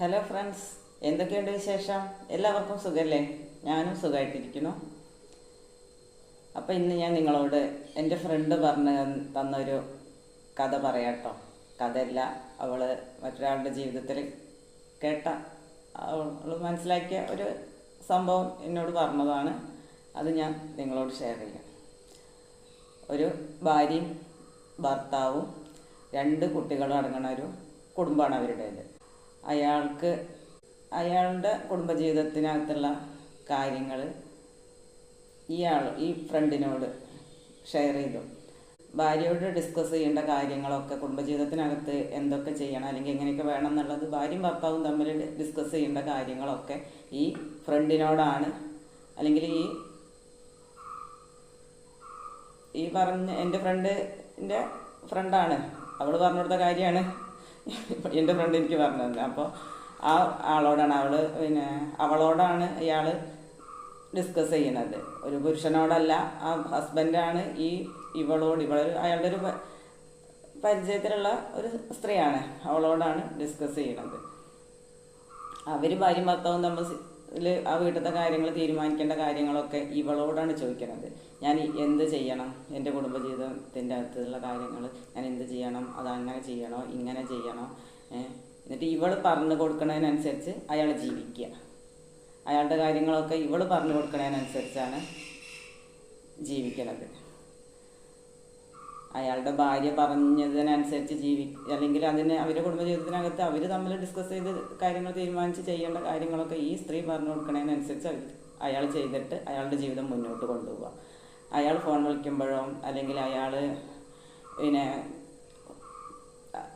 Hello friends എന്തൊക്കെയുണ്ട് വിശേഷം? എല്ലാവർക്കും സുഖമല്ലേ ഞാനും സുഖമായിട്ടിരിക്കുന്നു അപ്പോൾ ഇന്ന് ഞാൻ നിങ്ങളോട് എന്റെ ഫ്രണ്ട് പറഞ്ഞ് തന്നൊരു കഥ പറയാട്ടോ. കഥയല്ല അവൾ മറ്റൊരാളുടെ ജീവിതത്തിൽ കേട്ട അവൾ മനസ്സിലാക്കിയ ഒരു സംഭവം എന്നോട് പറഞ്ഞതാണ്. അത് ഞാൻ നിങ്ങളോട് ഷെയർ ചെയ്യാം. ഒരു ഭാര്യയും ഭർത്താവും രണ്ട് കുട്ടികളും അടങ്ങുന്ന ഒരു കുടുംബമാണ് അവരുടേത്. അയാൾക്ക് അയാളുടെ കുടുംബജീവിതത്തിനകത്തുള്ള കാര്യങ്ങൾ ഇയാൾ ഈ ഫ്രണ്ടിനോട് ഷെയർ ചെയ്തു. ഭാര്യയോട് ഡിസ്കസ് ചെയ്യേണ്ട കാര്യങ്ങളൊക്കെ കുടുംബജീവിതത്തിനകത്ത് എന്തൊക്കെ ചെയ്യണം അല്ലെങ്കിൽ എങ്ങനെയൊക്കെ വേണം എന്നുള്ളത് ഭാര്യയും ഭർത്താവും തമ്മിൽ ഡിസ്കസ് ചെയ്യേണ്ട കാര്യങ്ങളൊക്കെ ഈ ഫ്രണ്ടിനോടാണ്. അല്ലെങ്കിൽ ഈ ഈ പറഞ്ഞ എന്റെ ഫ്രണ്ടിന്റെ ഫ്രണ്ടാണ് അവൾ പറഞ്ഞു കൊടുത്ത കാര്യമാണ്. എന്റെ ഫ്രണ്ട് എനിക്ക് പറഞ്ഞു തന്നെ അപ്പോൾ ആ ആളോടാണ് അവൾ പിന്നെ അവളോടാണ് ഇയാൾ ഡിസ്കസ് ചെയ്യുന്നത്. ഒരു പുരുഷനോടല്ല ആ ഹസ്ബൻഡാണ് ഈ ഇവളോട്. ഇവൾ അയാളുടെ ഒരു പരിചയത്തിലുള്ള ഒരു സ്ത്രീയാണ്. അവളോടാണ് ഡിസ്കസ് ചെയ്യുന്നത്. അവർ ഭാര്യ ഭർത്താവും തമ്മിൽ ആ വീട്ടിലത്തെ കാര്യങ്ങൾ തീരുമാനിക്കേണ്ട കാര്യങ്ങളൊക്കെ ഇവളോടാണ് ചോദിക്കുന്നത് ഞാൻ എന്ത് ചെയ്യണം? എന്റെ കുടുംബജീവിതത്തിന്റെ അകത്തുള്ള കാര്യങ്ങൾ ഞാൻ എന്ത് ചെയ്യണം? അത് അങ്ങനെ ചെയ്യണോ? ഇങ്ങനെ ചെയ്യണോ? എന്നിട്ട് ഇവൾ പറഞ്ഞു കൊടുക്കുന്നതിനനുസരിച്ച് അയാൾ ജീവിക്കുക. അയാളുടെ കാര്യങ്ങളൊക്കെ ഇവൾ പറഞ്ഞു കൊടുക്കുന്നതിനനുസരിച്ചാണ് ജീവിക്കുന്നത് അയാളുടെ ഭാര്യ പറഞ്ഞതിനനുസരിച്ച് ജീവി അല്ലെങ്കിൽ അതിന് അവരുടെ കുടുംബജീവിതത്തിനകത്ത് അവർ തമ്മിൽ ഡിസ്കസ് ചെയ്ത് കാര്യങ്ങൾ തീരുമാനിച്ച് ചെയ്യേണ്ട കാര്യങ്ങളൊക്കെ ഈ സ്ത്രീ പറഞ്ഞു കൊടുക്കണതിനനുസരിച്ച് അയാൾ ചെയ്തിട്ട് അയാളുടെ ജീവിതം മുന്നോട്ട് കൊണ്ടുപോവുക. അയാൾ ഫോൺ വിളിക്കുമ്പോഴോ അല്ലെങ്കിൽ അയാൾ പിന്നെ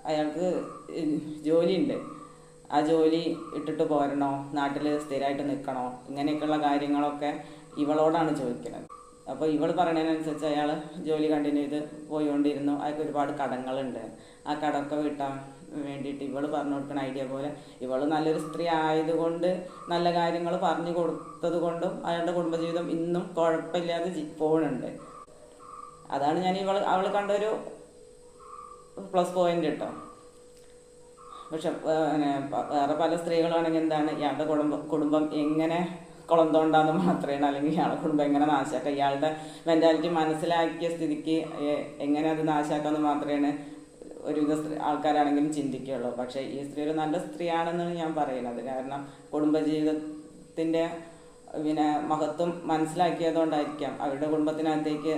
അയാൾക്ക് ജോലിയുണ്ട്. ആ ജോലി ഇട്ടിട്ട് പോരണോ? നാട്ടിൽ സ്ഥിരമായിട്ട് നിൽക്കണോ ഇങ്ങനെയൊക്കെയുള്ള കാര്യങ്ങളൊക്കെ ഇവളോടാണ് ചോദിക്കുന്നത് അപ്പോൾ ഇവൾ പറയണതിനനുസരിച്ച് അയാൾ ജോലി കണ്ടിന്യൂ ചെയ്ത് പോയിക്കൊണ്ടിരുന്നു അയാൾക്ക് ഒരുപാട് കടങ്ങളുണ്ട്. ആ കടമൊക്കെ വീട്ടാൻ വേണ്ടിയിട്ട് ഇവൾ പറഞ്ഞു കൊടുക്കുന്ന ഐഡിയ പോലെ ഇവൾ നല്ലൊരു സ്ത്രീ ആയതുകൊണ്ട് നല്ല കാര്യങ്ങൾ പറഞ്ഞു കൊടുത്തത് കൊണ്ടും അയാളുടെ കുടുംബജീവിതം ഇന്നും കുഴപ്പമില്ലാതെ പോകുന്നുണ്ട് അതാണ് ഞാൻ ഇവൾ അവൾ കണ്ടൊരു പ്ലസ് പോയിന്റ് കേട്ടോ. പക്ഷെ വേറെ പല സ്ത്രീകളാണെങ്കിൽ എന്താണ്? ഇയാളുടെ കുടുംബം കുടുംബം എങ്ങനെ കുളം തോണ്ടാന്ന് മാത്രമാണ് അല്ലെങ്കിൽ ഇയാളെ കുടുംബം എങ്ങനെ നാശാക്കുക ഇയാളുടെ മെന്റാലിറ്റി മനസ്സിലാക്കിയ സ്ഥിതിക്ക് എങ്ങനെ അത് നാശാക്കാന്ന് മാത്രമാണ് ഒരുവിധ സ്ത്രീ ആൾക്കാരാണെങ്കിലും ചിന്തിക്കുകയുള്ളൂ പക്ഷേ ഈ സ്ത്രീ ഒരു നല്ല സ്ത്രീയാണെന്നാണ് ഞാൻ പറയുന്നത് കാരണം കുടുംബജീവിതത്തിന്റെ പിന്നെ മഹത്വം മനസ്സിലാക്കിയതുകൊണ്ടായിരിക്കാം അവരുടെ കുടുംബത്തിനകത്തേക്ക്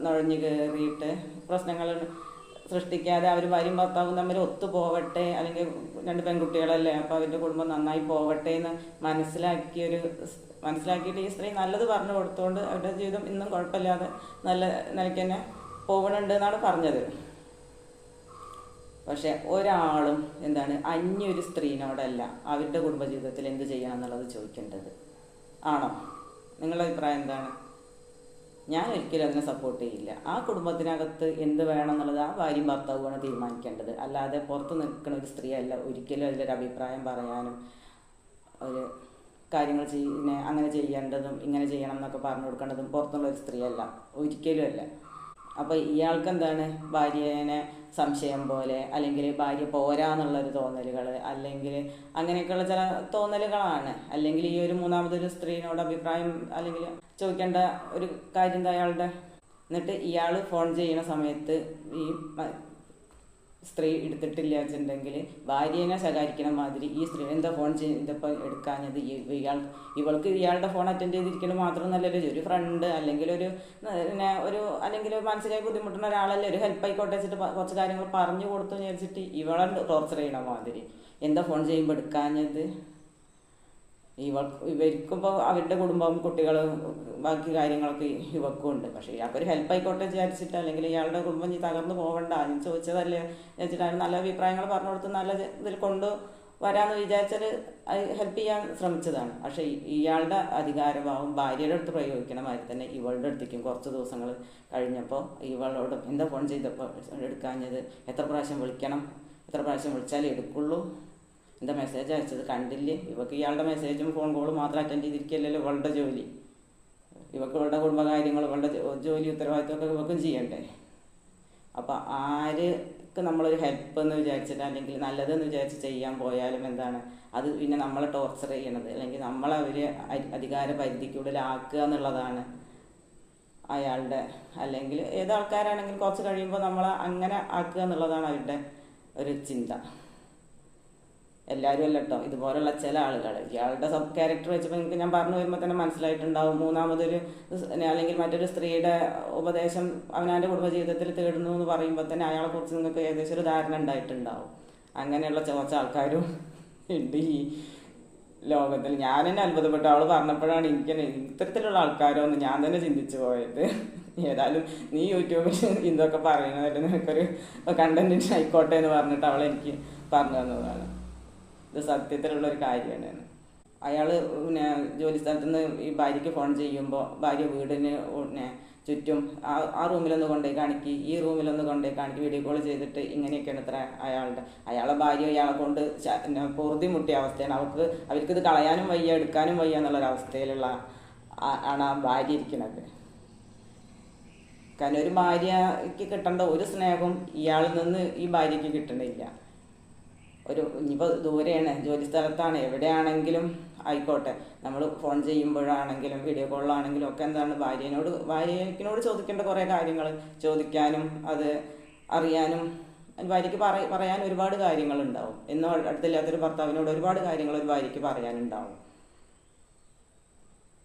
നുഴഞ്ഞു കയറിയിട്ട് പ്രശ്നങ്ങൾ സൃഷ്ടിക്കാതെ അവർ ഭാര്യയും ഭർത്താവും തമ്മിൽ ഒത്തു പോവട്ടെ അല്ലെങ്കിൽ രണ്ട് പെൺകുട്ടികളല്ലേ അപ്പോൾ അവരുടെ കുടുംബം നന്നായി പോവട്ടെ എന്ന് മനസ്സിലാക്കിയൊരു മനസ്സിലാക്കിയിട്ട് ഈ സ്ത്രീ നല്ലത് പറഞ്ഞു കൊടുത്തുകൊണ്ട് അവരുടെ ജീവിതം ഇന്നും കുഴപ്പമില്ലാതെ നല്ല നിലയ്ക്ക് തന്നെ പോകണുണ്ട് എന്നാണ് പറഞ്ഞത്. പക്ഷെ ഒരാളും എന്താണ് അന്യൊരു സ്ത്രീനോടല്ല അവരുടെ കുടുംബജീവിതത്തിൽ എന്ത് ചെയ്യണം എന്നുള്ളത് ചോദിക്കേണ്ടത്. ആണോ? നിങ്ങളുടെ അഭിപ്രായം എന്താണ്? ഞാൻ ഒരിക്കലും അതിനെ സപ്പോർട്ട് ചെയ്യില്ല. ആ കുടുംബത്തിനകത്ത് എന്ത് വേണം എന്നുള്ളത് ആ ഭാര്യയും ഭർത്താവുമാണ് തീരുമാനിക്കേണ്ടത്. അല്ലാതെ പുറത്ത് നിൽക്കുന്ന ഒരു സ്ത്രീ അല്ല ഒരിക്കലും അതിലൊരു അഭിപ്രായം പറയാനും ഒരു കാര്യങ്ങൾ ചെയ്യുന്ന അങ്ങനെ ചെയ്യേണ്ടതും ഇങ്ങനെ ചെയ്യണം എന്നൊക്കെ പറഞ്ഞു കൊടുക്കേണ്ടതും പുറത്തുള്ള ഒരു സ്ത്രീയല്ല. ഒരിക്കലും അല്ല. അപ്പോൾ ഇയാൾക്ക് എന്താണ് ഭാര്യനെ സംശയം പോലെ അല്ലെങ്കിൽ ഭാര്യ പോരാന്നുള്ളൊരു തോന്നലുകൾ അല്ലെങ്കിൽ അങ്ങനെയൊക്കെയുള്ള ചില തോന്നലുകളാണ്. അല്ലെങ്കിൽ ഈ ഒരു മൂന്നാമതൊരു സ്ത്രീനോട് അഭിപ്രായം അല്ലെങ്കിൽ ചോദിക്കേണ്ട ഒരു കാര്യം എന്താ അയാളുടെ? എന്നിട്ട് ഇയാൾ ഫോൺ ചെയ്യുന്ന സമയത്ത് ഈ സ്ത്രീ എടുത്തിട്ടില്ല വെച്ചിട്ടുണ്ടെങ്കിൽ ഭാര്യേനെ ശകാരിക്കണ മാതിരി ഈ സ്ത്രീ എന്താ ഫോൺ ചെയ്തപ്പോൾ എടുക്കാഞ്ഞത്? ഇയാൾ ഇവൾക്ക് ഇയാളുടെ ഫോൺ അറ്റൻഡ് ചെയ്തിരിക്കണം നല്ലൊരു ഒരു ഫ്രണ്ട് അല്ലെങ്കിൽ ഒരു പിന്നെ ഒരു അല്ലെങ്കിൽ മനസ്സിലായി ബുദ്ധിമുട്ടുന്ന ഒരാളല്ലേ ഒരു ഹെൽപ്പ് ആയിക്കോട്ടെ വെച്ചിട്ട് കുറച്ച് കാര്യങ്ങൾ പറഞ്ഞു കൊടുത്തു വിചാരിച്ചിട്ട് ഇവളെ ടോർച്ചർ ചെയ്യണ മാതിരി. എന്താ ഫോൺ ചെയ്യുമ്പോൾ എടുക്കാഞ്ഞത്? ഇവൾ ഇവർക്കിപ്പോൾ അവരുടെ കുടുംബവും കുട്ടികളും ബാക്കി കാര്യങ്ങളൊക്കെ ഇവക്കും ഉണ്ട് പക്ഷേ ഇയാൾക്കൊരു ഹെൽപ്പ് ആയിക്കോട്ടെ വിചാരിച്ചിട്ട് അല്ലെങ്കിൽ ഇയാളുടെ കുടുംബം തകർന്നു പോകണ്ട ഞാൻ ചോദിച്ചതല്ലേ വിചാരിച്ചിട്ട് നല്ല അഭിപ്രായങ്ങൾ പറഞ്ഞു കൊടുത്ത് നല്ല ഇതിൽ കൊണ്ട് വരാമെന്ന് വിചാരിച്ചാൽ ഹെൽപ്പ് ചെയ്യാൻ ശ്രമിച്ചതാണ്. പക്ഷേ ഇയാളുടെ അധികാരഭാവം ഭാര്യയുടെ അടുത്ത് പ്രയോഗിക്കണ മാതിരി തന്നെ ഇവളുടെ അടുത്തേക്കും കുറച്ച് ദിവസങ്ങൾ കഴിഞ്ഞപ്പോൾ ഇവളോട് എന്താ ഫോൺ ചെയ്തപ്പോൾ എടുക്കാഞ്ഞത്? എത്ര പ്രാവശ്യം വിളിക്കണം? എത്ര പ്രാവശ്യം വിളിച്ചാലേ എടുക്കുള്ളൂ? എന്താ മെസ്സേജ് അയച്ചത് കണ്ടില്ലേ? ഇവക്ക് ഇയാളുടെ മെസ്സേജും ഫോൺ കോളും മാത്രം അറ്റൻഡ് ചെയ്തിരിക്കുകയല്ലല്ലോ ഇവളുടെ ജോലി. ഇവക്ക് ഇവളുടെ കുടുംബകാര്യങ്ങൾ ഇവളുടെ ജോലി ഉത്തരവാദിത്തമൊക്കെ ഇവക്കും ചെയ്യണ്ടേ? അപ്പം ആർക്ക് നമ്മളൊരു ഹെൽപ്പ് എന്ന് വിചാരിച്ചിട്ട് അല്ലെങ്കിൽ നല്ലതെന്ന് വിചാരിച്ച് ചെയ്യാൻ പോയാലും എന്താണ്? അത് പിന്നെ നമ്മളെ ടോർച്ചർ ചെയ്യണത്. അല്ലെങ്കിൽ നമ്മളെ അവർ അധികാര പരിധിക്കുള്ളിലാക്കുക എന്നുള്ളതാണ് അയാളുടെ അല്ലെങ്കിൽ ഏത് കുറച്ച് കഴിയുമ്പോൾ നമ്മളെ അങ്ങനെ ആക്കുക എന്നുള്ളതാണ് അവരുടെ ഒരു ചിന്ത. എല്ലാവരും അല്ല കേട്ടോ ഇതുപോലുള്ള ചില ആളുകൾ ഇയാളുടെ സബ് ക്യാരക്ടർ വെച്ചപ്പോൾ നിങ്ങൾക്ക് ഞാൻ പറഞ്ഞു വരുമ്പോൾ തന്നെ മനസ്സിലായിട്ടുണ്ടാവും. മൂന്നാമതൊരു അല്ലെങ്കിൽ മറ്റൊരു സ്ത്രീയുടെ ഉപദേശം അവനവന്റെ കുടുംബജീവിതത്തിൽ തേടുന്നു എന്ന് പറയുമ്പോൾ തന്നെ അയാളെക്കുറിച്ച് നിങ്ങൾക്ക് ഏകദേശം ഒരു ധാരണ ഉണ്ടായിട്ടുണ്ടാവും. അങ്ങനെയുള്ള കുറച്ച് ആൾക്കാരും ഉണ്ട് ഈ ലോകത്തിൽ. ഞാൻ തന്നെ അത്ഭുതപ്പെട്ടു. അവൾ പറഞ്ഞപ്പോഴാണ് എനിക്ക് ഇത്തരത്തിലുള്ള ആൾക്കാരോ എന്ന് ഞാൻ തന്നെ ചിന്തിച്ചു പോയത്. ഏതായാലും നീ യൂട്യൂബിൽ ഇതൊക്കെ പറയുന്നതായിട്ട് നിനക്കൊരു കണ്ടന്റ് ആയിക്കോട്ടെ എന്ന് പറഞ്ഞിട്ട് അവൾ എനിക്ക് പറഞ്ഞു തന്നതാണ്. ഇത് സത്യത്തിലുള്ള ഒരു കാര്യമാണ്. അയാൾ പിന്നെ ജോലി സ്ഥലത്ത് നിന്ന് ഈ ഭാര്യയ്ക്ക് ഫോൺ ചെയ്യുമ്പോൾ ഭാര്യ വീടിന് പിന്നെ ചുറ്റും ആ ആ റൂമിലൊന്ന് കൊണ്ടുപോയി കാണിക്കി ഈ റൂമിലൊന്ന് കൊണ്ടുപോയി കാണിക്കി വീഡിയോ കോൾ ചെയ്തിട്ട് ഇങ്ങനെയൊക്കെയാണ് ഇത്ര അയാളുടെ. അയാളെ ഭാര്യ അയാളെ കൊണ്ട് പൊറുതി മുട്ടിയ അവസ്ഥയാണ്. അവർക്ക് അവർക്കിത് കളയാനും വയ്യ എടുക്കാനും വയ്യ എന്നുള്ളൊരവസ്ഥയിലുള്ള ആണ് ആ ഭാര്യ ഇരിക്കുന്നത്. കാരണം ഒരു ഭാര്യയ്ക്ക് കിട്ടേണ്ട ഒരു സ്നേഹവും ഇയാളിൽ നിന്ന് ഈ ഭാര്യയ്ക്ക് കിട്ടണില്ല ഒരു ഇനിയിപ്പോൾ ദൂരെയാണ് ജോലി സ്ഥലത്താണ് എവിടെയാണെങ്കിലും ആയിക്കോട്ടെ. നമ്മൾ ഫോൺ ചെയ്യുമ്പോഴാണെങ്കിലും വീഡിയോ കോളിലാണെങ്കിലും ഒക്കെ എന്താണ് ഭാര്യനോട് ഭാര്യക്കിനോട് ചോദിക്കേണ്ട കുറേ കാര്യങ്ങൾ ചോദിക്കാനും അത് അറിയാനും ഭാര്യയ്ക്ക് പറ പറയാൻ ഒരുപാട് കാര്യങ്ങൾ കാര്യങ്ങളുണ്ടാവും. എന്നോ അടുത്തില്ലാത്തൊരു ഭർത്താവിനോട് ഒരുപാട് കാര്യങ്ങൾ ഒരു ഭാര്യയ്ക്ക് പറയാനുണ്ടാവും.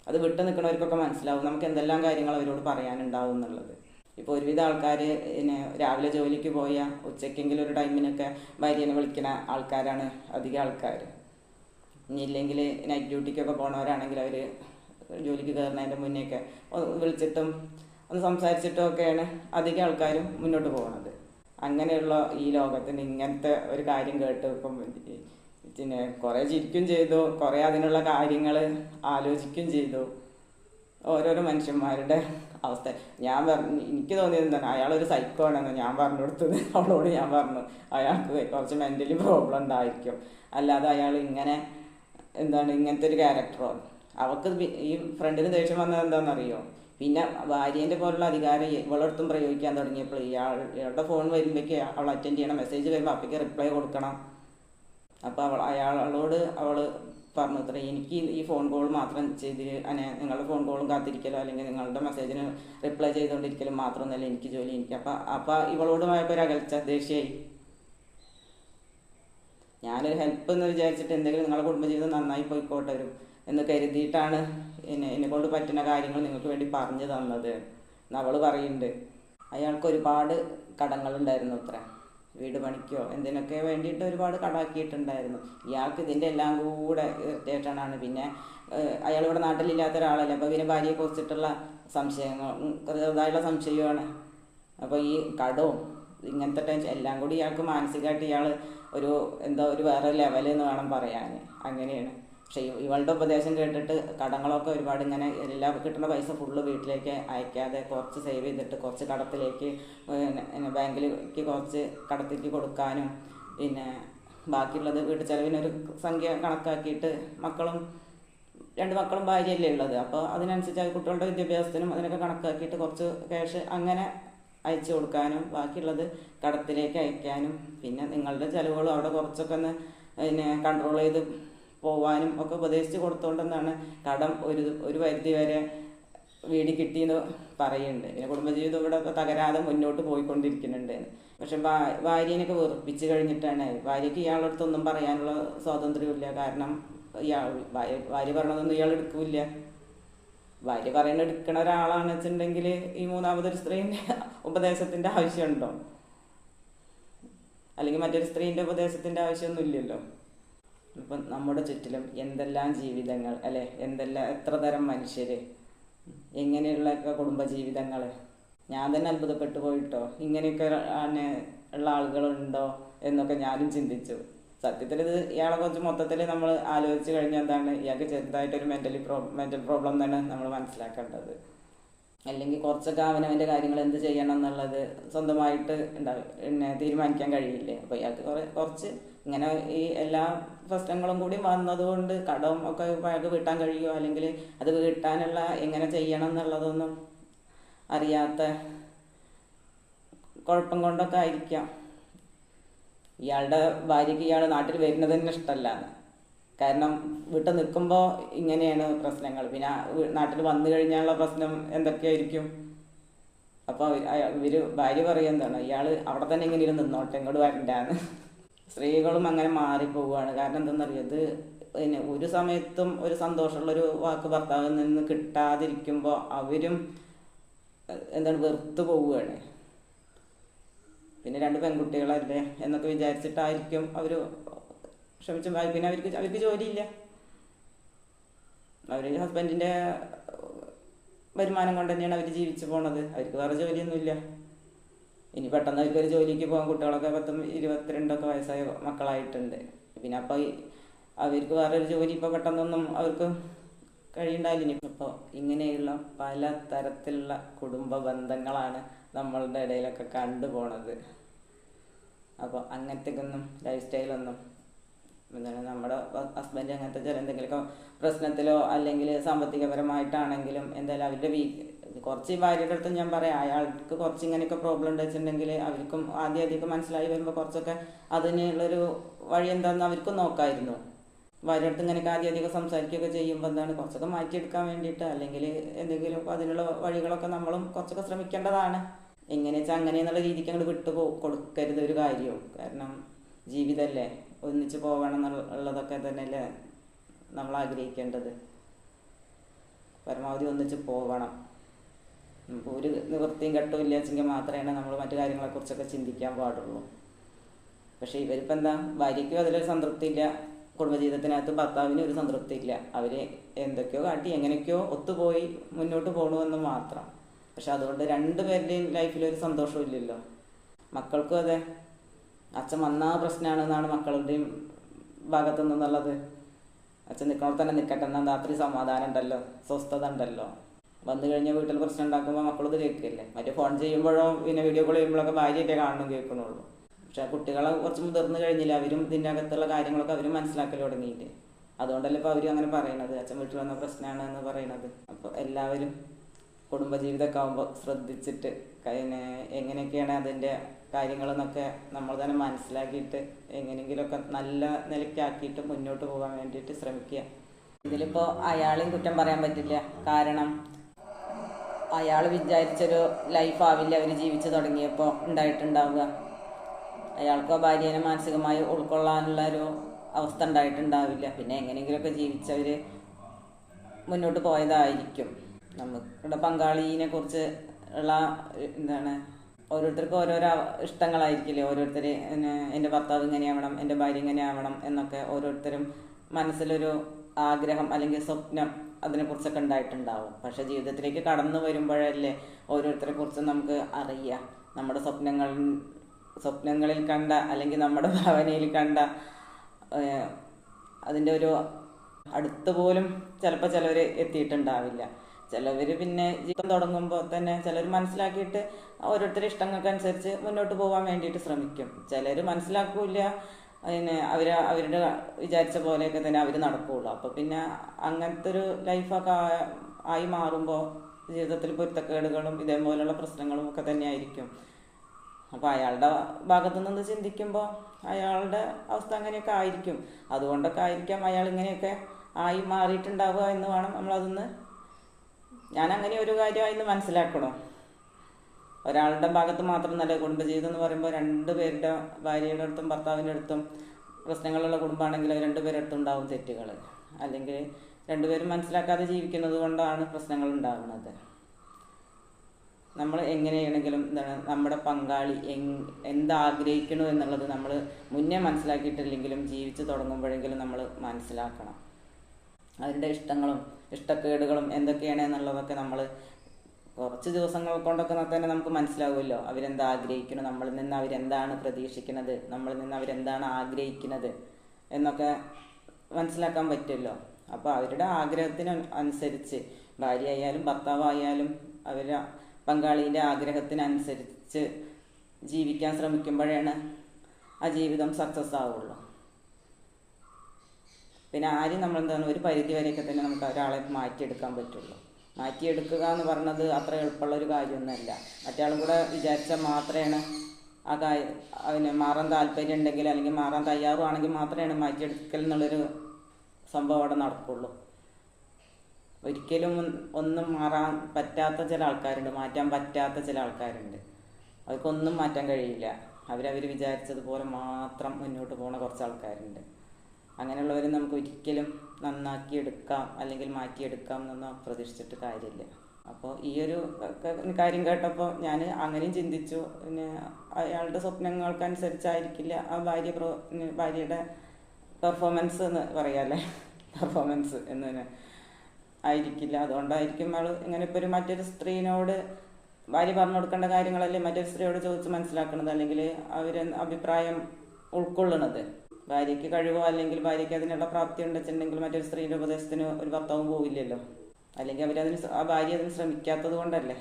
അത് വിട്ടു നിൽക്കുന്നവർക്കൊക്കെ മനസ്സിലാവും നമുക്ക് എന്തെല്ലാം കാര്യങ്ങൾ അവരോട് പറയാനുണ്ടാവും എന്നുള്ളത്. ഇപ്പോൾ ഒരുവിധ ആൾക്കാർ പിന്നെ രാവിലെ ജോലിക്ക് പോയ ഉച്ചയ്ക്കെങ്കിലും ഒരു ടൈമിനൊക്കെ ഭാര്യനെ വിളിക്കുന്ന ആൾക്കാരാണ് അധികം ആൾക്കാർ ഇനി ഇല്ലെങ്കിൽ നൈറ്റ് ഡ്യൂട്ടിക്കൊക്കെ പോണവരാണെങ്കിൽ അവർ ജോലിക്ക് കയറുന്നതിന്റെ മുന്നേയൊക്കെ വിളിച്ചിട്ടും ഒന്ന് സംസാരിച്ചിട്ടും ഒക്കെയാണ് അധികം ആൾക്കാരും മുന്നോട്ട് പോകുന്നത് അങ്ങനെയുള്ള ഈ ലോകത്തിന് ഇങ്ങനത്തെ ഒരു കാര്യം കേട്ട് ഇപ്പം പിന്നെ കുറേ ചിരിക്കും ചെയ്തു കുറേ അതിനുള്ള കാര്യങ്ങൾ ആലോചിക്കും ചെയ്തു. ഓരോരോ മനുഷ്യന്മാരുടെ അവസ്ഥ. ഞാൻ പറഞ്ഞു എനിക്ക് തോന്നിയത് എന്താണ്? അയാളൊരു സൈക്കോ ആണെന്ന് ഞാൻ പറഞ്ഞു കൊടുത്തത് അവളോട് ഞാൻ പറഞ്ഞു. അയാൾക്ക് കുറച്ച് മെന്റലി പ്രോബ്ലം ഉണ്ടായിരിക്കും. അല്ലാതെ അയാൾ ഇങ്ങനെ എന്താണ് ഇങ്ങനത്തെ ഒരു ക്യാരക്ടറോ അവൾക്ക് ഈ ഫ്രണ്ടിന് ദേഷ്യം വന്നത് എന്താണെന്നറിയോ? പിന്നെ ഭാര്യേന്റെ പോലുള്ള അധികാരം ഇവളടുത്തും പ്രയോഗിക്കാൻ തുടങ്ങിയപ്പോൾ ഇയാൾ ഇയാളുടെ ഫോൺ വരുമ്പോഴേക്ക് അവൾ അറ്റൻഡ് ചെയ്യണം. മെസ്സേജ് വരുമ്പോൾ അപ്പയ്ക്ക് റിപ്ലൈ കൊടുക്കണം. അപ്പോൾ അവൾ അയാളോട് അവൾ പറഞ്ഞു അത്ര എനിക്ക് ഈ ഫോൺ കോൾ മാത്രം ചെയ്ത് നിങ്ങളുടെ ഫോൺ കോളും കാത്തിരിക്കലോ അല്ലെങ്കിൽ നിങ്ങളുടെ മെസ്സേജിന് റിപ്ലൈ ചെയ്തുകൊണ്ടിരിക്കലും മാത്രമൊന്നുമല്ല എനിക്ക് ജോലി എനിക്ക്. അപ്പം അപ്പം ഇവളോടുമായപ്പോൾ ഒരു അകൽച്ച ദേഷ്യമായി ഞാനൊരു ഹെൽപ്പ് എന്ന് വിചാരിച്ചിട്ട് എന്തെങ്കിലും നിങ്ങളുടെ കുടുംബജീവിതം നന്നായി പോയിക്കോട്ടെ വരും എന്ന് കരുതിയിട്ടാണ് എന്നെ എന്നെ കൊണ്ട് പറ്റുന്ന കാര്യങ്ങൾ നിങ്ങൾക്ക് വേണ്ടി പറഞ്ഞു തന്നത്. എന്ന് അവൾ പറയുന്നുണ്ട്. അയാൾക്ക് ഒരുപാട് കടങ്ങളുണ്ടായിരുന്നു അത്ര. വീട് പണിക്കോ എന്തിനൊക്കെ വേണ്ടിയിട്ട് ഒരുപാട് കടാക്കിയിട്ടുണ്ടായിരുന്നു. ഇയാൾക്ക് ഇതിന്റെ എല്ലാം കൂടെ ഇറിറ്റേഷനാണ് പിന്നെ അയാൾ ഇവിടെ നാട്ടിലില്ലാത്ത ഒരാളല്ല അപ്പോൾ പിന്നെ ഭാര്യയെ കുറിച്ചിട്ടുള്ള സംശയങ്ങൾ ചെറുതായുള്ള സംശയമാണ്. അപ്പോൾ ഈ കടവും ഇങ്ങനത്തെ ടെൻഷൻ എല്ലാം കൂടി ഇയാൾക്ക് മാനസികമായിട്ട് ഇയാൾ ഒരു എന്താ ഒരു വേറെ ലെവലെന്ന് വേണം പറയാൻ അങ്ങനെയാണ്. പക്ഷേ ഇവ- ഇവളുടെ ഉപദേശം കേട്ടിട്ട് കടങ്ങളൊക്കെ ഒരുപാട് ഇങ്ങനെ എല്ലാ കിട്ടുന്ന പൈസ ഫുള്ള് വീട്ടിലേക്ക് അയക്കാതെ കുറച്ച് സേവ് ചെയ്തിട്ട് കുറച്ച് കടത്തിലേക്ക് ബാങ്കിലേക്ക് കുറച്ച് കടത്തിലേക്ക് കൊടുക്കാനും പിന്നെ ബാക്കിയുള്ളത് വീട്ടു ചെലവിനൊരു സംഖ്യ കണക്കാക്കിയിട്ട് മക്കളും രണ്ട് മക്കളും ഭാര്യയല്ലേ ഉള്ളത്. അപ്പോൾ അതിനനുസരിച്ച് കുട്ടികളുടെ വിദ്യാഭ്യാസത്തിനും അതിനൊക്കെ കണക്കാക്കിയിട്ട് കുറച്ച് ക്യാഷ് അങ്ങനെ അയച്ചു കൊടുക്കാനും ബാക്കിയുള്ളത് കടത്തിലേക്ക് അയക്കാനും പിന്നെ നിങ്ങളുടെ ചിലവുകളും അവിടെ കുറച്ചൊക്കെ ഒന്ന് പിന്നെ കൺട്രോൾ ചെയ്ത് പോവാനും ഒക്കെ ഉപദേശിച്ച് കൊടുത്തോണ്ടെന്നാണ് കടം ഒരു ഒരു പരിധി വരെ വീട് കിട്ടിയെന്ന് പറയുന്നുണ്ട്. പിന്നെ കുടുംബജീവിതം ഇവിടെ ഒക്കെ തകരാതെ മുന്നോട്ട് പോയിക്കൊണ്ടിരിക്കുന്നുണ്ട്. പക്ഷെ ഭാര്യനൊക്കെ വെറുപ്പിച്ച് കഴിഞ്ഞിട്ടാണ്. ഭാര്യയ്ക്ക് ഇയാളുടെ അടുത്തൊന്നും പറയാനുള്ള സ്വാതന്ത്ര്യമില്ല കാരണം ഇയാൾ ഭാര്യ ഭാര്യ പറയണതൊന്നും ഇയാൾ എടുക്കില്ല. ഭാര്യ പറയുന്ന എടുക്കണ ഒരാളാണെന്ന് വെച്ചിട്ടുണ്ടെങ്കിൽ ഈ മൂന്നാമതൊരു സ്ത്രീന്റെ ഉപദേശത്തിന്റെ ആവശ്യമുണ്ടോ? അല്ലെങ്കിൽ മറ്റൊരു സ്ത്രീന്റെ ഉപദേശത്തിന്റെ ആവശ്യമൊന്നുമില്ലല്ലോ. ഇപ്പം നമ്മുടെ ചുറ്റിലും എന്തെല്ലാം ജീവിതങ്ങൾ അല്ലെ? എന്തെല്ലാം എത്ര തരം മനുഷ്യർ എങ്ങനെയുള്ളൊക്കെ കുടുംബജീവിതങ്ങൾ ഞാൻ തന്നെ അത്ഭുതപ്പെട്ടു പോയിട്ടോ? ഇങ്ങനെയൊക്കെ ഉള്ള ആളുകളുണ്ടോ എന്നൊക്കെ ഞാനും ചിന്തിച്ചു. സത്യത്തിൽ ഇത് ഇയാളെ കുറിച്ച് മൊത്തത്തിൽ നമ്മൾ ആലോചിച്ച് കഴിഞ്ഞാൽ എന്താണ്? ഇയാൾക്ക് ചെറുതായിട്ടൊരു മെന്റലി പ്രോ മെന്റൽ പ്രോബ്ലം തന്നെ നമ്മൾ മനസ്സിലാക്കേണ്ടത്. അല്ലെങ്കിൽ കുറച്ചൊക്കെ അവനവന്റെ കാര്യങ്ങൾ എന്ത് ചെയ്യണം എന്നുള്ളത് സ്വന്തമായിട്ട് ഉണ്ടാവും പിന്നെ തീരുമാനിക്കാൻ കഴിയില്ലേ? അപ്പോൾ ഇയാൾക്ക് കുറേ കുറച്ച് ഇങ്ങനെ ഈ എല്ലാ പ്രശ്നങ്ങളും കൂടി വന്നതുകൊണ്ട് കടവും ഒക്കെ അയാൾക്ക് വീട്ടാൻ കഴിയുമോ? അല്ലെങ്കിൽ അത് വീട്ടാനുള്ള എങ്ങനെ ചെയ്യണം എന്നുള്ളതൊന്നും അറിയാത്ത കുഴപ്പം കൊണ്ടൊക്കെ ആയിരിക്കാം. ഇയാളുടെ ഭാര്യയ്ക്ക് ഇയാൾ നാട്ടിൽ വരുന്നത് തന്നെ ഇഷ്ടമല്ല. കാരണം വീട്ടിൽ നിൽക്കുമ്പോൾ ഇങ്ങനെയാണ് പ്രശ്നങ്ങൾ. പിന്നെ നാട്ടിൽ വന്നു കഴിഞ്ഞാലുള്ള പ്രശ്നം എന്തൊക്കെയായിരിക്കും? അപ്പോൾ ഇവർ ഭാര്യ പറയുക എന്താണ്? ഇയാൾ അവിടെ തന്നെ ഇങ്ങനെ ഇരുന്ന് നിന്നോട്ടെ ഇങ്ങോട്ട് വരണ്ടാന്ന്. സ്ത്രീകളും അങ്ങനെ മാറിപ്പോവുകയാണ്. കാരണം എന്തെന്നറിയോ ഇത് പിന്നെ ഒരു സമയത്തും ഒരു സന്തോഷമുള്ളൊരു വാക്ക് ഭർത്താവിൽ നിന്ന് കിട്ടാതിരിക്കുമ്പോൾ അവരും എന്താണ് വെറുത്തു പോവുകയാണ്. പിന്നെ രണ്ട് പെൺകുട്ടികളല്ലേ എന്നൊക്കെ വിചാരിച്ചിട്ടായിരിക്കും അവർ ക്ഷമിച്ചും പിന്നെ അവർക്ക് അവർക്ക് ജോലിയില്ല. അവർ ഹസ്ബൻഡിന്റെ വരുമാനം കൊണ്ട് തന്നെയാണ് അവർ ജീവിച്ചു പോണത്. അവർക്ക് വേറെ ജോലിയൊന്നുമില്ല. ഇനി പെട്ടെന്ന് ഒരു ജോലിക്ക് പോകാൻ കുട്ടികളൊക്കെ പത്തും ഇരുപത്തിരണ്ടൊക്കെ വയസ്സായ മക്കളായിട്ടുണ്ട്. പിന്നെ അപ്പോൾ അവർക്ക് വേറൊരു ജോലി ഇപ്പോൾ പെട്ടെന്നൊന്നും അവർക്ക് കഴിയുണ്ടാവില്ല. ഇപ്പോൾ ഇങ്ങനെയുള്ള പല തരത്തിലുള്ള കുടുംബ ബന്ധങ്ങളാണ് നമ്മളുടെ ഇടയിലൊക്കെ കണ്ടു പോണത്. അപ്പോൾ അങ്ങനത്തേക്കൊന്നും ലൈഫ് സ്റ്റൈലൊന്നും എന്താണ് നമ്മുടെ ഹസ്ബൻഡ് അങ്ങനത്തെ ചില എന്തെങ്കിലുമൊക്കെ പ്രശ്നത്തിലോ അല്ലെങ്കിൽ സാമ്പത്തികപരമായിട്ടാണെങ്കിലും എന്തായാലും അവരുടെ വീ കുറച്ച് ഈ ഭാര്യയുടെ അടുത്ത് ഞാൻ പറയാം അയാൾക്ക് കുറച്ച് ഇങ്ങനെയൊക്കെ പ്രോബ്ലം ഉണ്ട് വെച്ചിട്ടുണ്ടെങ്കിൽ അവർക്കും ആദ്യം ആദ്യമൊക്കെ മനസ്സിലായി വരുമ്പോൾ കുറച്ചൊക്കെ അതിനുള്ളൊരു വഴി എന്താണെന്ന് അവർക്കും നോക്കായിരുന്നു. ഭാര്യ അടുത്ത് ഇങ്ങനെയൊക്കെ ആദ്യം അധികം സംസാരിക്കുകയൊക്കെ ചെയ്യുമ്പോൾ എന്താണ് കുറച്ചൊക്കെ മാറ്റിയെടുക്കാൻ വേണ്ടിയിട്ട് അല്ലെങ്കിൽ എന്തെങ്കിലും അതിനുള്ള വഴികളൊക്കെ നമ്മളും കുറച്ചൊക്കെ ശ്രമിക്കേണ്ടതാണ്. എങ്ങനെ അങ്ങനെ എന്നുള്ള രീതിക്ക് അങ്ങോട്ട് വിട്ടു കൊടുക്കരുത് ഒരു കാര്യവും. കാരണം ജീവിതമല്ലേ ഒന്നിച്ച് പോകണം എന്നുള്ളതൊക്കെ തന്നെയല്ലേ നമ്മൾ ആഗ്രഹിക്കേണ്ടത്. പരമാവധി ഒന്നിച്ച് പോകണം ഒരു നിവൃത്തിയും കെട്ടും ഇല്ല വെച്ചെങ്കിൽ മാത്രമേ നമ്മൾ മറ്റു കാര്യങ്ങളെക്കുറിച്ചൊക്കെ ചിന്തിക്കാൻ പാടുള്ളൂ. പക്ഷേ ഇവരിപ്പോൾ എന്താ? ഭാര്യയ്ക്കും അതിലൊരു സംതൃപ്തി ഇല്ല. കുടുംബജീവിതത്തിനകത്ത് ഭർത്താവിനും ഒരു സംതൃപ്തി ഇല്ല. അവർ എന്തൊക്കെയോ കാട്ടി എങ്ങനെയൊക്കെയോ ഒത്തുപോയി മുന്നോട്ട് പോകണമെന്ന് മാത്രം. പക്ഷെ അതുകൊണ്ട് രണ്ടുപേരുടെയും ലൈഫിൽ ഒരു സന്തോഷവും ഇല്ലല്ലോ. മക്കൾക്കും അതെ. അച്ഛൻ വന്നാ പ്രശ്നമാണെന്നാണ് മക്കളുടെയും ഭാഗത്തു നിന്നുള്ളത്. അച്ഛൻ നിൽക്കണോ തന്നെ നിൽക്കട്ടെ എന്നാൽ രാത്രി സമാധാനം ഉണ്ടല്ലോ. സ്വസ്ഥത ഉണ്ടല്ലോ. വന്നു കഴിഞ്ഞാൽ വീട്ടിൽ പ്രശ്നം ഉണ്ടാക്കുമ്പോൾ മക്കളത് കേൾക്കില്ലേ? മറ്റേ ഫോൺ ചെയ്യുമ്പോഴോ പിന്നെ വീഡിയോ കോൾ ചെയ്യുമ്പോഴൊക്കെ ഭാര്യയൊക്കെ കാണണം കേൾക്കണുള്ളൂ. പക്ഷെ കുട്ടികളെ കുറച്ച് മുതിർന്നു കഴിഞ്ഞില്ല അവരും ഇതിന്റെ അകത്തുള്ള കാര്യങ്ങളൊക്കെ അവരും മനസ്സിലാക്കൽ തുടങ്ങിയിട്ട് അതുകൊണ്ടല്ലേ ഇപ്പോൾ അവരും അങ്ങനെ പറയണത് അച്ഛൻ വീട്ടിൽ വന്ന പ്രശ്നമാണ് എന്ന് പറയണത്. അപ്പോൾ എല്ലാവരും കുടുംബജീവിതമൊക്കെ ആകുമ്പോൾ ശ്രദ്ധിച്ചിട്ട് പിന്നെ എങ്ങനെയൊക്കെയാണ് അതിന്റെ കാര്യങ്ങളെന്നൊക്കെ നമ്മൾ തന്നെ മനസ്സിലാക്കിയിട്ട് എങ്ങനെയെങ്കിലുമൊക്കെ നല്ല നിലയ്ക്കാക്കിയിട്ട് മുന്നോട്ട് പോകാൻ വേണ്ടിയിട്ട് ശ്രമിക്കുക. ഇതിലിപ്പോൾ അയാളെയും കുറ്റം പറയാൻ പറ്റില്ല. കാരണം അയാൾ വിചാരിച്ചൊരു ലൈഫാവില്ല അവർ ജീവിച്ചു തുടങ്ങിയപ്പോൾ ഉണ്ടായിട്ടുണ്ടാവുക. അയാൾക്കോ ഭാര്യനെ മാനസികമായി ഉൾക്കൊള്ളാനുള്ള ഒരു അവസ്ഥ ഉണ്ടായിട്ടുണ്ടാവില്ല. പിന്നെ എങ്ങനെയെങ്കിലുമൊക്കെ ജീവിച്ചവർ മുന്നോട്ട് പോയതായിരിക്കും. നമുക്കുടെ പങ്കാളിനെ കുറിച്ച് ഉള്ള എന്താണ് ഓരോരുത്തർക്കും ഓരോരോ ഇഷ്ടങ്ങളായിരിക്കില്ലേ? ഓരോരുത്തർ എന്റെ ഭർത്താവ് ഇങ്ങനെയാവണം എന്റെ ഭാര്യ ഇങ്ങനെയാവണം എന്നൊക്കെ ഓരോരുത്തരും മനസ്സിലൊരു ആഗ്രഹം അല്ലെങ്കിൽ സ്വപ്നം അതിനെക്കുറിച്ചൊക്കെ ഉണ്ടായിട്ടുണ്ടാവും. പക്ഷെ ജീവിതത്തിലേക്ക് കടന്നു വരുമ്പോഴല്ലേ ഓരോരുത്തരെ കുറിച്ച് നമുക്ക് അറിയാം. നമ്മുടെ സ്വപ്നങ്ങൾ സ്വപ്നങ്ങളിൽ കണ്ട അല്ലെങ്കിൽ നമ്മുടെ ഭാവനയിൽ കണ്ട അതിന്റെ ഒരു അടുത്ത് പോലും ചിലപ്പോൾ ചിലവർ എത്തിയിട്ടുണ്ടാവില്ല. ചിലവർ പിന്നെ ജീവിതം തുടങ്ങുമ്പോൾ തന്നെ ചിലർ മനസ്സിലാക്കിയിട്ട് ഓരോരുത്തരുടെ ഇഷ്ടങ്ങൾക്കനുസരിച്ച് മുന്നോട്ട് പോകാൻ വേണ്ടിയിട്ട് ശ്രമിക്കും. ചിലർ മനസ്സിലാക്കൂല അതിന് അവർ അവരുടെ വിചാരിച്ച പോലെയൊക്കെ തന്നെ അവർ നടക്കുകയുള്ളൂ അപ്പോൾ പിന്നെ അങ്ങനത്തെ ഒരു ലൈഫൊക്കെ ആയി മാറുമ്പോൾ ജീവിതത്തിൽ പൊരുത്തക്കേടുകളും ഇതേപോലെയുള്ള പ്രശ്നങ്ങളും ഒക്കെ തന്നെയായിരിക്കും. അപ്പോൾ അയാളുടെ ഭാഗത്തു നിന്ന് ചിന്തിക്കുമ്പോൾ അയാളുടെ അവസ്ഥ അങ്ങനെയൊക്കെ ആയിരിക്കും. അതുകൊണ്ടൊക്കെ ആയിരിക്കാം അയാൾ ഇങ്ങനെയൊക്കെ ആയി മാറിയിട്ടുണ്ടാവുക എന്ന് വേണം നമ്മളതൊന്ന്. ഞാൻ അങ്ങനെ ഒരു കാര്യമായിന്ന് മനസ്സിലാക്കണം. ഒരാളുടെ ഭാഗത്ത് മാത്രമല്ല കുടുംബജീവിതം എന്ന് പറയുമ്പോൾ രണ്ട് പേരുടെ ഭാര്യയുടെ അടുത്തും ഭർത്താവിന്റെ അടുത്തും പ്രശ്നങ്ങളുള്ള കുടുംബമാണെങ്കിൽ രണ്ടുപേരുടെ അടുത്തും ഉണ്ടാവും തെറ്റുകൾ അല്ലെങ്കിൽ രണ്ടുപേരും മനസ്സിലാക്കാതെ ജീവിക്കുന്നത് കൊണ്ടാണ് പ്രശ്നങ്ങൾ ഉണ്ടാകുന്നത് നമ്മൾ എങ്ങനെയാണെങ്കിലും എന്താണ് നമ്മുടെ പങ്കാളി എന്താഗ്രഹിക്കണു എന്നുള്ളത് നമ്മൾ മുന്നേ മനസ്സിലാക്കിയിട്ടില്ലെങ്കിലും ജീവിച്ച് തുടങ്ങുമ്പോഴെങ്കിലും നമ്മൾ മനസ്സിലാക്കണം. അതിന്റെ ഇഷ്ടങ്ങളും ഇഷ്ടക്കേടുകളും എന്തൊക്കെയാണ് എന്നുള്ളതൊക്കെ നമ്മൾ കുറച്ച് ദിവസങ്ങൾ കൊണ്ടൊക്കെ തന്നെ നമുക്ക് മനസ്സിലാവുമല്ലോ. അവരെന്താ ആഗ്രഹിക്കണം നമ്മളിൽ നിന്ന് അവരെന്താണ് പ്രതീക്ഷിക്കുന്നത്? നമ്മളിൽ നിന്ന് അവരെന്താണ് ആഗ്രഹിക്കുന്നത്? എന്നൊക്കെ മനസ്സിലാക്കാൻ പറ്റുമല്ലോ. അപ്പോൾ അവരുടെ ആഗ്രഹത്തിന് അനുസരിച്ച് ഭാര്യ ആയാലും ഭർത്താവായാലും അവരുടെ പങ്കാളിയുടെ ആഗ്രഹത്തിനനുസരിച്ച് ജീവിക്കാൻ ശ്രമിക്കുമ്പോഴാണ് ആ ജീവിതം സക്സസ് ആവുള്ളൂ. പിന്നെ ആരും നമ്മളെന്താണ് ഒരു പരിധി വരെയൊക്കെ തന്നെ നമുക്ക് ഒരാളെ മാറ്റിയെടുക്കാൻ പറ്റുള്ളൂ. മാറ്റിയെടുക്കുക എന്ന് പറഞ്ഞത് അത്ര എളുപ്പമുള്ള ഒരു കാര്യമൊന്നുമല്ല. മറ്റാളും കൂടെ വിചാരിച്ചാൽ മാത്രമാണ് ആ കാ അതിന് മാറാൻ താല്പര്യം ഉണ്ടെങ്കിൽ അല്ലെങ്കിൽ മാറാൻ തയ്യാറുവാണെങ്കിൽ മാത്രമാണ് മാറ്റിയെടുക്കൽ എന്നുള്ളൊരു സംഭവം അവിടെ നടക്കുള്ളൂ ഒരിക്കലും ഒന്നും മാറാൻ പറ്റാത്ത ചില ആൾക്കാരുണ്ട്. മാറ്റാൻ പറ്റാത്ത ചില ആൾക്കാരുണ്ട്. അവർക്കൊന്നും മാറ്റാൻ കഴിയില്ല. അവരവർ വിചാരിച്ചതുപോലെ മാത്രം മുന്നോട്ട് പോകുന്ന കുറച്ച് ആൾക്കാരുണ്ട്. അങ്ങനെയുള്ളവരെ നമുക്ക് ഒരിക്കലും നന്നാക്കി എടുക്കാം അല്ലെങ്കിൽ മാറ്റിയെടുക്കാം എന്നൊന്നും പ്രതീക്ഷിച്ചിട്ട് കാര്യമില്ല. അപ്പോൾ ഈ ഒരു കാര്യം കേട്ടപ്പോൾ ഞാൻ അങ്ങനെയും ചിന്തിച്ചു. പിന്നെ അയാളുടെ സ്വപ്നങ്ങൾക്കനുസരിച്ചായിരിക്കില്ല ആ ഭാര്യ പ്രോ ഭാര്യയുടെ പെർഫോമൻസ് എന്ന് പറയാല്ലേ? പെർഫോമൻസ് എന്ന് തന്നെ ആയിരിക്കില്ല. അതുകൊണ്ടായിരിക്കും അയാൾ ഇങ്ങനെ ഇപ്പോൾ ഒരു മറ്റൊരു സ്ത്രീനോട് ഭാര്യ പറഞ്ഞു കൊടുക്കേണ്ട കാര്യങ്ങളല്ലേ മറ്റൊരു സ്ത്രീയോട് ചോദിച്ച് മനസ്സിലാക്കുന്നത് അല്ലെങ്കിൽ അവർ അഭിപ്രായം ഉൾക്കൊള്ളുന്നത് ഭാര്യയ്ക്ക് കഴിവോ അല്ലെങ്കിൽ ഭാര്യയ്ക്ക് അതിനുള്ള പ്രാപ്തി ഉണ്ടെന്നുണ്ടെങ്കിൽ മറ്റൊരു സ്ത്രീയുടെ ഉപദേശത്തിന് ഒരു ഭർത്താവും പോവില്ലല്ലോ. അല്ലെങ്കിൽ അവരതിന് ആ ഭാര്യ അതിന് ശ്രമിക്കാത്തത് കൊണ്ടല്ലേ?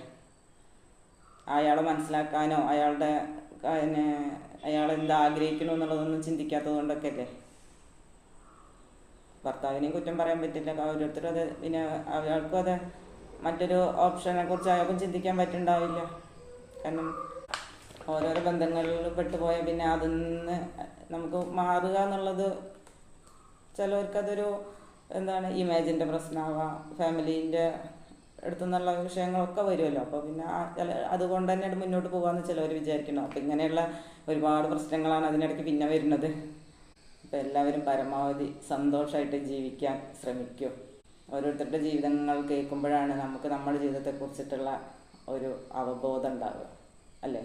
അയാളെ മനസ്സിലാക്കാനോ അയാളുടെ അയാൾ എന്താ ആഗ്രഹിക്കണോ എന്നുള്ളതൊന്നും ചിന്തിക്കാത്തത് കൊണ്ടൊക്കെ അല്ലേ ഭർത്താവിനെയും കുറ്റം പറയാൻ പറ്റില്ല. ഓരോരുത്തരും അത് പിന്നെ അയാൾക്കും അത് മറ്റൊരു ഓപ്ഷനെ കുറിച്ച് അയാൾക്കും ചിന്തിക്കാൻ പറ്റുണ്ടാവില്ല കാരണം ഓരോരോ ബന്ധങ്ങളിൽ പെട്ടുപോയ പിന്നെ അതിൽ നിന്ന് നമുക്ക് മാറുക എന്നുള്ളത് ചിലവർക്കതൊരു എന്താണ് ഇമേജിന്റെ പ്രശ്നമാവാം ഫാമിലീന്റെ അടുത്തുനിന്നുള്ള വിഷയങ്ങളൊക്കെ വരുമല്ലോ. അപ്പോൾ പിന്നെ ചില അതുകൊണ്ട് തന്നെ മുന്നോട്ട് പോകാമെന്ന് ചിലവർ വിചാരിക്കണം അപ്പോൾ ഇങ്ങനെയുള്ള ഒരുപാട് പ്രശ്നങ്ങളാണ് അതിനിടയ്ക്ക് പിന്നെ വരുന്നത്. അപ്പോൾ എല്ലാവരും പരമാവധി സന്തോഷമായിട്ട് ജീവിക്കാൻ ശ്രമിക്കും. ഓരോരുത്തരുടെ ജീവിതങ്ങൾ കേൾക്കുമ്പോഴാണ് നമുക്ക് നമ്മുടെ ജീവിതത്തെക്കുറിച്ചിട്ടുള്ള ഒരു അവബോധം ഉണ്ടാവുക. അല്ലേ?